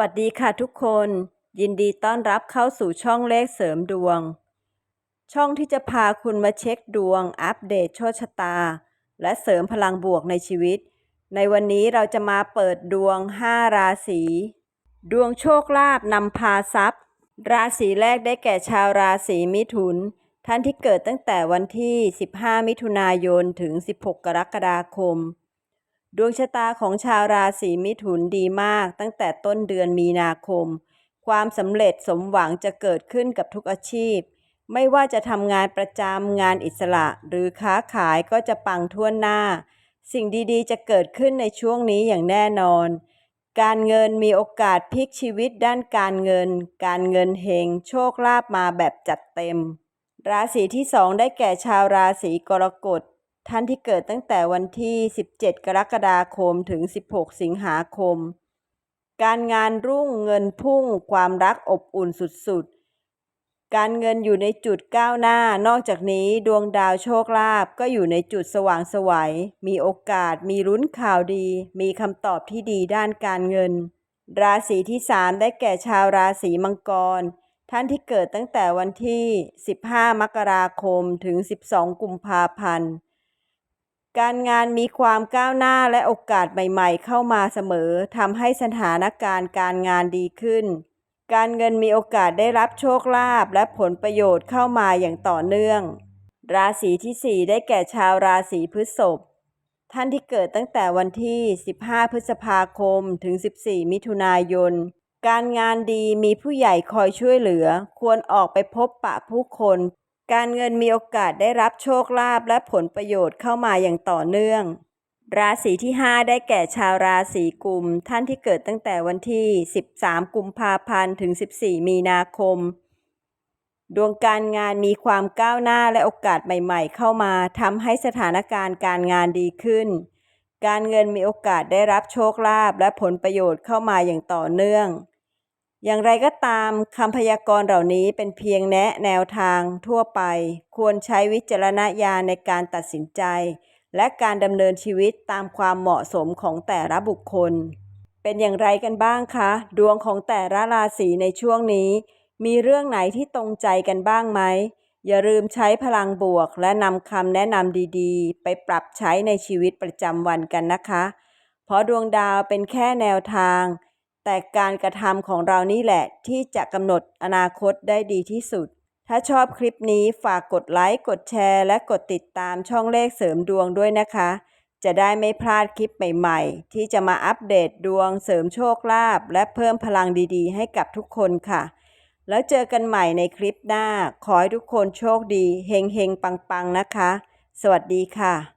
วัสดีค่ะทุกคน ยินดีต้อนรับเข้าสู่ช่องเลขเสริมดวง ช่องที่จะพาคุณมาเช็คดวง อัปเดตโชคชะตา และเสริมพลังบวกในชีวิต ในวันนี้เราจะมาเปิดดวง 5 ราศี ดวงโชคลาภนำพาทรัพย์ ราศีแรกได้แก่ชาวราศีมิถุน ท่านที่เกิดตั้งแต่วันที่ 15 มิถุนายนถึง 16 กรกฎาคม ดวงชะตาของชาวราศีมิถุนดีมาก ตั้งแต่ต้นเดือนมีนาคม ความสำเร็จสมหวังจะเกิดขึ้นกับทุกอาชีพ ไม่ว่าจะทำงานประจำงานอิสระ หรือค้าขายก็จะปังทั่วหน้า สิ่งดีๆ จะเกิดขึ้นในช่วงนี้อย่างแน่นอน การเงินมีโอกาสพลิกชีวิตด้านการเงิน การเงินเฮงโชคลาภมาแบบจัดเต็ม ราศีที่สองได้แก่ชาวราศีกรกฎ ท่านที่เกิดตั้งแต่วันที่ 17 กรกฎาคมถึง 16 สิงหาคม การงานรุ่งเงินพุ่ง ความรักอบอุ่นสุดๆ การเงินอยู่ในจุดก้าวหน้า นอกจากนี้ดวงดาวโชคลาภก็อยู่ในจุดสว่างสวัย มีโอกาสมีลุ้นข่าวดี มีคำตอบที่ดีด้านการเงิน ราศีที่ 3 ได้แก่ชาวราศีมังกรท่านที่เกิดตั้งแต่วันที่ 15 มกราคม ถึง 12 กุมภาพันธ์ การงานมีความก้าวหน้าและโอกาสใหม่ๆ เข้ามาเสมอทำให้สถานการณ์การงานดีขึ้น การเงินมีโอกาสได้รับโชคลาภและผลประโยชน์เข้ามาอย่างต่อเนื่อง ราศีที่ 4 ได้แก่ชาวราศีพฤษภท่านที่เกิดตั้งแต่วันที่ 15 พฤษภาคม ถึง 14 มิถุนายน การงานดีมีผู้ใหญ่คอยช่วยเหลือ ควรออกไปพบปะผู้คน การเงินมีโอกาสได้รับโชคลาภและผลประโยชน์เข้ามาอย่างต่อเนื่อง ราศีที่ 5 ได้แก่ชาวราศีกุม ท่านที่เกิดตั้งแต่วันที่ 13 กุมภาพันธ์ถึง 14 มีนาคม ดวงการงานมีความก้าวหน้าและโอกาสใหม่ ๆ เข้ามาทำให้สถานการณ์การงานดีขึ้น การเงินมีโอกาสได้รับโชคลาภและผลประโยชน์เข้ามาอย่างต่อเนื่อง อย่างไรก็ตามคำพยากรณ์เหล่านี้เป็นเพียงแนะแนวทางทั่วไป ควรใช้วิจารณญาณในการตัดสินใจ และการดำเนินชีวิตตามความเหมาะสมของแต่ละบุคคล เป็นอย่างไรกันบ้างคะ ดวงของแต่ละราศีในช่วงนี้ มีเรื่องไหนที่ตรงใจกันบ้างไหม อย่าลืมใช้พลังบวก และนำคำแนะนำดีๆ ไปปรับใช้ในชีวิตประจำวันกันนะคะ เพราะดวงดาวเป็นแค่แนวทาง แต่การกระทำของเรานี่แหละที่จะกำหนดอนาคตได้ดีที่สุด ถ้าชอบคลิปนี้ฝากกดไลค์ กดแชร์ และกดติดตามช่องเลขเสริมดวงด้วยนะคะ จะได้ไม่พลาดคลิปใหม่ ๆ ที่จะมาอัปเดตดวงเสริมโชคลาภและเพิ่มพลังดีๆ ให้กับทุกคนค่ะ แล้วเจอกันใหม่ในคลิปหน้า ขอให้ทุกคนโชคดี เฮงๆ ปังๆ นะคะ สวัสดีค่ะ